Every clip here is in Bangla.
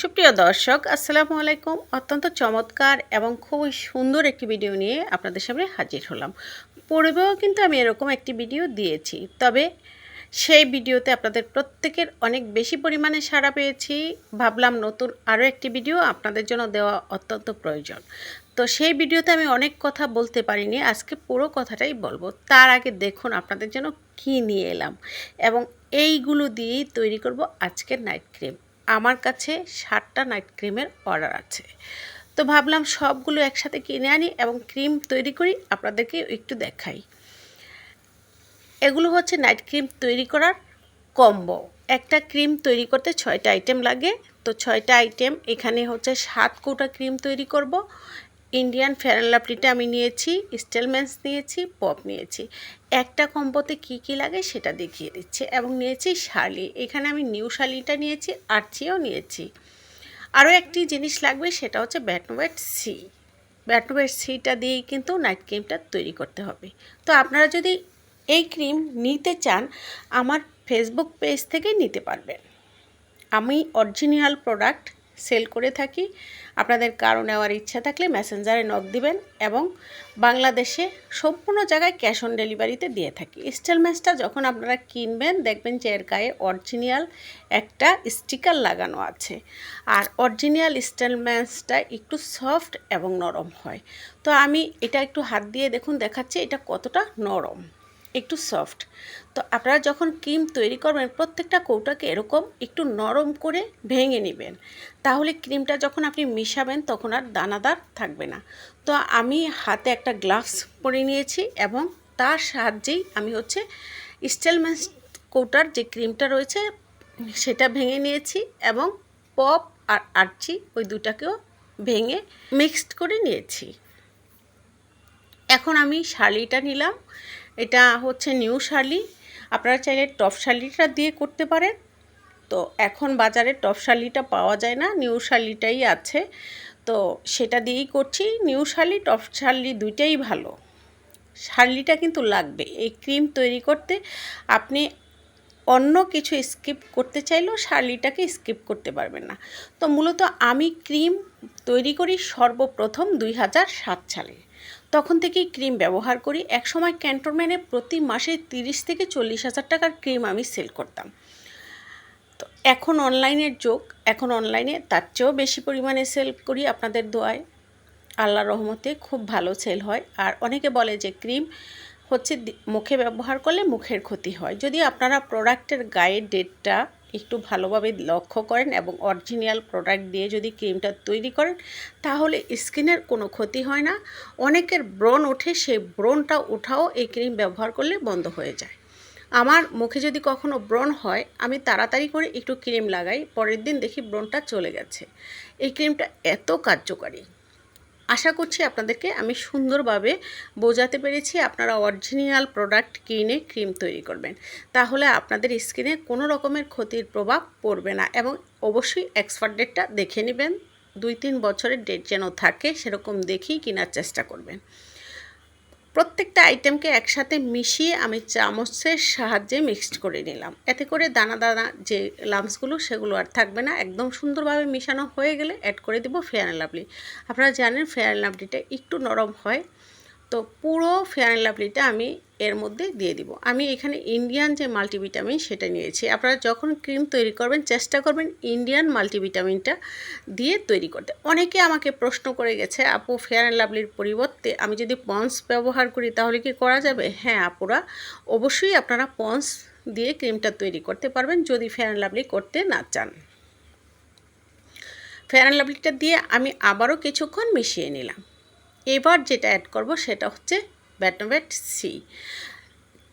সুপ্রিয় দর্শক, আসসালামু আলাইকুম। অত্যন্ত চমৎকার এবং খুবই সুন্দর একটি ভিডিও নিয়ে আপনাদের সামনে হাজির হলাম। পূর্বেও কিন্তু আমি এরকম একটি ভিডিও দিয়েছি, তবে সেই ভিডিওতে আপনাদের প্রত্যেকের অনেক বেশি পরিমাণে সাড়া পেয়েছি। ভাবলাম নতুন আরও একটি ভিডিও আপনাদের জন্য দেওয়া অত্যন্ত প্রয়োজন। তো সেই ভিডিওতে আমি অনেক কথা বলতে পারিনি, আজকে পুরো কথাটাই বলব। তার আগে দেখুন আপনাদের জন্য কী নিয়ে এলাম এবং এইগুলো দিয়েই তৈরি করব আজকের নাইট ক্রিম। আমার কাছে ষাটটা নাইট ক্রিমের অর্ডার আছে। তো ভাবলাম সবগুলো একসাথে কিনে আনি এবং ক্রিম তৈরি করি, আপনাদেরকে একটু দেখাই। এগুলো হচ্ছে নাইট ক্রিম তৈরি করার কম্বো। একটা ক্রিম তৈরি করতে ছয়টা আইটেম লাগে। তো ছয়টা আইটেম এখানে হচ্ছে সাত কোটা ক্রিম তৈরি করব ইন্ডিয়ান ফেয়ার লাভলিটা আমি নিয়েছি স্টেলমেন্স নিয়েছি পপ নিয়েছি। একটা কম্বোতে কি কি লাগে সেটা দেখিয়ে দিচ্ছে। এবং নিয়েছি শালি। এখানে আমি নিউ শালিটা নিয়েছি, আর্চিও নিয়েছি। আরও একটি জিনিস লাগবে সেটা হচ্ছে ব্যাটনোয়েট সি ব্যাটনোয়েট সিটা দিয়েই কিন্তু নাইট ক্রিমটা তৈরি করতে হবে। তো আপনারা যদি এই ক্রিম নিতে চান, আমার ফেসবুক পেজ থেকে নিতে পারবেন। আমি অরিজিনাল প্রোডাক্ট সেল করে থাকি। আপনাদের কারও নেওয়ার ইচ্ছা থাকলে মেসেঞ্জারে নক দিবেন এবং বাংলাদেশে সম্পূর্ণ জায়গায় ক্যাশ অন ডেলিভারিতে দিয়ে থাকি। স্টেলমেন্সটা যখন আপনারা কিনবেন, দেখবেন যে এর গায়ে অরিজিনাল একটা স্টিকার লাগানো আছে। আর অরিজিনাল স্টেলমেন্সটা একটু সফট এবং নরম হয়। তো আমি এটা একটু হাত দিয়ে দেখুন, দেখাচ্ছি এটা কতটা নরম। একটু সফট তো আপনারা যখন ক্রিম তৈরি করবেন, প্রত্যেকটা কৌটাকে এরকম একটু নরম করে ভেঙে নেবেন। তাহলে ক্রিমটা যখন আপনি মিশাবেন, তখন আর দানাদার থাকবে না। তো আমি হাতে একটা গ্লাভস পরে নিয়েছি এবং তার সাহায্যেই আমি হচ্ছে স্টেলমেন্স কৌটার যে ক্রিমটা রয়েছে, সেটা ভেঙে নিয়েছি এবং পপ আর আরচি ওই দুটাকেও ভেঙে মিক্সড করে নিয়েছি। এখন আমি শালিটা নিলাম। এটা হচ্ছে নিউ শালি। আপনারা চাইলে টপ শালিটা দিয়ে করতে পারেন। তো এখন বাজারে টপ শালিটা পাওয়া যায় না নিউ শালিটাই আছে। তো সেটা দিয়েই করছি। নিউ শালি টপ শালি দুইটাই ভালো। শালিটা কিন্তু লাগবে। এই ক্রিম তৈরি করতে আপনি অন্য কিছু স্কিপ করতে চাইলেও শার্লিটাকে স্কিপ করতে পারবেন না। তো মূলত আমি ক্রিম তৈরি করি সর্বপ্রথম দুই হাজার সাত সালে। তখন থেকেই ক্রিম ব্যবহার করি। একসময় ক্যান্টনম্যানে প্রতি মাসে তিরিশ থেকে চল্লিশ হাজার টাকার ক্রিম আমি সেল করতাম। তো এখন অনলাইনের যোগ, এখন অনলাইনে তার চেয়েও বেশি পরিমাণে সেল করি আপনাদের দোয়ায়। আল্লাহ রহমতে খুব ভালো সেল হয়। আর অনেকে বলে যে ক্রিম হচ্ছে মুখে ব্যবহার করলে মুখের ক্ষতি হয়। যদি আপনারা প্রোডাক্টের গায়ের ডেটটা একটু ভালোভাবে লক্ষ্য করেন এবং অরিজিনাল প্রোডাক্ট দিয়ে যদি ক্রিমটা তৈরি করেন, তাহলে স্কিনের কোনো ক্ষতি হয় না। অনেকের ব্রণ ওঠে, সেই ব্রণটা ওঠাও এই ক্রিম ব্যবহার করলে বন্ধ হয়ে যায়। আমার মুখে যদি কখনো ব্রণ হয়, আমি তাড়াতাড়ি করে একটু ক্রিম লাগাই, পরের দিন দেখি ব্রণটা চলে গেছে। এই ক্রিমটা এত কার্যকারী। আশা করছি আপনাদেরকে আমি সুন্দরভাবে বোঝাতে পেরেছি আপনারা অরিজিনাল প্রোডাক্ট কিনে ক্রিম তৈরি করবেন। তাহলে আপনাদের স্কিনে কোনো রকমের ক্ষতির প্রভাব পড়বে না এবং অবশ্যই এক্সপার্ট ডেটটা দেখে নেবেন। দুই তিন বছরের ডেট যেন থাকে সেরকম দেখেই কেনার চেষ্টা করবেন। প্রত্যেকটা আইটেমকে একসাথে মিশিয়ে আমি চামচের সাহায্যে মিক্সড করে নিলাম। এতে করে দানা দানা যে লামসগুলো সেগুলো আর থাকবে না। একদম সুন্দরভাবে মিশানো হয়ে গেলে অ্যাড করে দেবো ফেয়ার লাভলি আপনারা জানেন ফেয়ার লাভলিটা একটু নরম হয়। তো পুরো ফেয়ার অ্যান্ড লাভলিটা আমি এর মধ্যে দিয়ে দিব। আমি এখানে ইন্ডিয়ান যে মাল্টিভিটামিন সেটা নিয়েছি। আপনারা যখন ক্রিম তৈরি করবেন, চেষ্টা করবেন ইন্ডিয়ান মাল্টিভিটামিনটা দিয়ে তৈরি করতে। অনেকে আমাকে প্রশ্ন করে গেছে, আপু ফেয়ার অ্যান্ড লাভলির পরিবর্তে আমি যদি পন্স ব্যবহার করি, তাহলে কি করা যাবে? হ্যাঁ আপুরা, অবশ্যই আপনারা পন্স দিয়ে ক্রিমটা তৈরি করতে পারবেন যদি ফেয়ার অ্যান্ড লাভলি করতে না চান। ফেয়ার অ্যান্ড লাভলিটা দিয়ে আমি আবারও কিছুক্ষণ মিশিয়ে নিলাম। এবার যেটা অ্যাড করব সেটা হচ্ছে ব্যাটনোভেট সি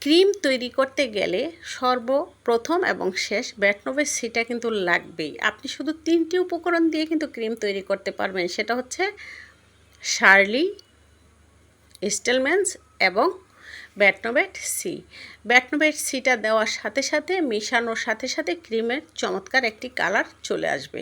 ক্রিম তৈরি করতে গেলে সর্বপ্রথম এবং শেষ ব্যাটনোভেট সিটা কিন্তু লাগবেই। আপনি শুধু তিনটি উপকরণ দিয়ে কিন্তু ক্রিম তৈরি করতে পারবেন। সেটা হচ্ছে শার্লি স্টেলমেন্স এবং ব্যাটনোভেট সি ব্যাটনোভেট সিটা দেওয়ার সাথে সাথে, মেশানোর সাথে সাথে ক্রিমের চমৎকার একটি কালার চলে আসবে।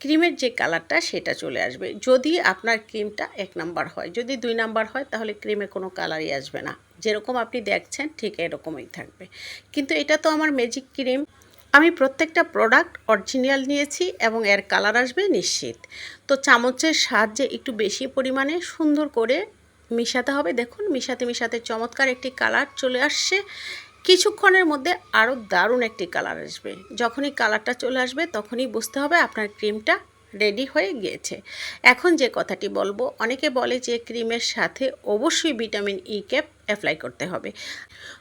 ক্রিমের যে কালারটা সেটা চলে আসবে। যদি আপনার ক্রিমটা এক নাম্বার হয়, যদি দুই নাম্বার হয়, তাহলে ক্রিমে কোনো কালারই আসবে না। যেরকম আপনি দেখছেন, ঠিক এরকমই থাকবে। কিন্তু এটা তো আমার ম্যাজিক ক্রিম। আমি প্রত্যেকটা প্রোডাক্ট অরিজিনাল নিয়েছি এবং এর কালার আসবে নিশ্চিত। তো চামচের সাহায্যে একটু বেশি পরিমাণে সুন্দর করে মিশাতে হবে। দেখুন, মিশাতে মিশাতে চমৎকার একটি কালার চলে আসছে। কিছুক্ষণের মধ্যে আরও দারুণ একটি কালার আসবে। যখনই কালারটা চলে আসবে, তখনই বুঝতে হবে আপনার ক্রিমটা রেডি হয়ে গিয়েছে। এখন যে কথাটি বলব, অনেকে বলে যে ক্রিমের সাথে অবশ্যই ভিটামিন ই ক্যাপ অ্যাপ্লাই করতে হবে।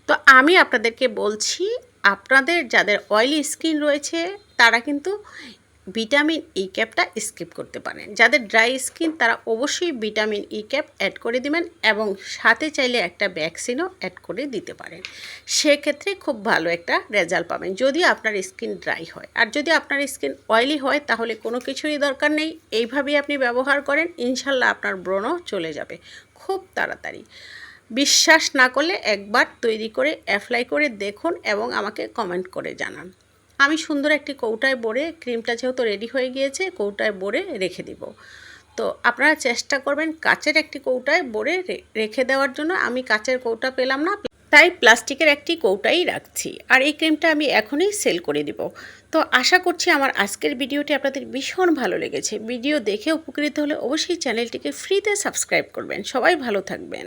তো আমি আপনাদেরকে বলছি, আপনাদের যাদের অয়েলি স্কিন রয়েছে, তারা কিন্তু ভিটামিন ই ক্যাপটা স্কিপ করতে পারেন। যাদের ড্রাই স্কিন তারা অবশ্যই ভিটামিন ই ক্যাপ অ্যাড করে দিবেন এবং সাথে চাইলে একটা ভ্যাকসিনও অ্যাড করে দিতে পারেন। সেক্ষেত্রে খুব ভালো একটা রেজাল্ট পাবেন। যদি আপনার স্কিন ড্রাই হয়। আর যদি আপনার স্কিন অয়েলি হয়, তাহলে কোনো কিছুরই দরকার নেই। এইভাবেই আপনি ব্যবহার করেন, ইনশাল্লাহ আপনার ব্রণও চলে যাবে। খুব তাড়াতাড়ি। বিশ্বাস না করলে একবার তৈরি করে অ্যাপ্লাই করে দেখুন এবং আমাকে কমেন্ট করে জানান। আমি সুন্দর একটি কৌটায় বড়ে ক্রিমটা যেহেতু রেডি হয়ে গিয়েছে, কৌটায় বড়ে রেখে দিব। তো আপনারা চেষ্টা করবেন কাচের একটি কৌটায় বড়ে রেখে দেওয়ার জন্য। আমি কাচের কৌটা পেলাম না, তাই প্লাস্টিকের একটি কৌটাই রাখছি। আর এই ক্রিমটা আমি এখনই সেল করে দিব। তো আশা করছি আমার আজকের ভিডিওটি আপনাদের ভীষণ ভালো লেগেছে। ভিডিও দেখে উপকৃত হলে অবশ্যই চ্যানেলটিকে ফ্রিতে সাবস্ক্রাইব করবেন। সবাই ভালো থাকবেন।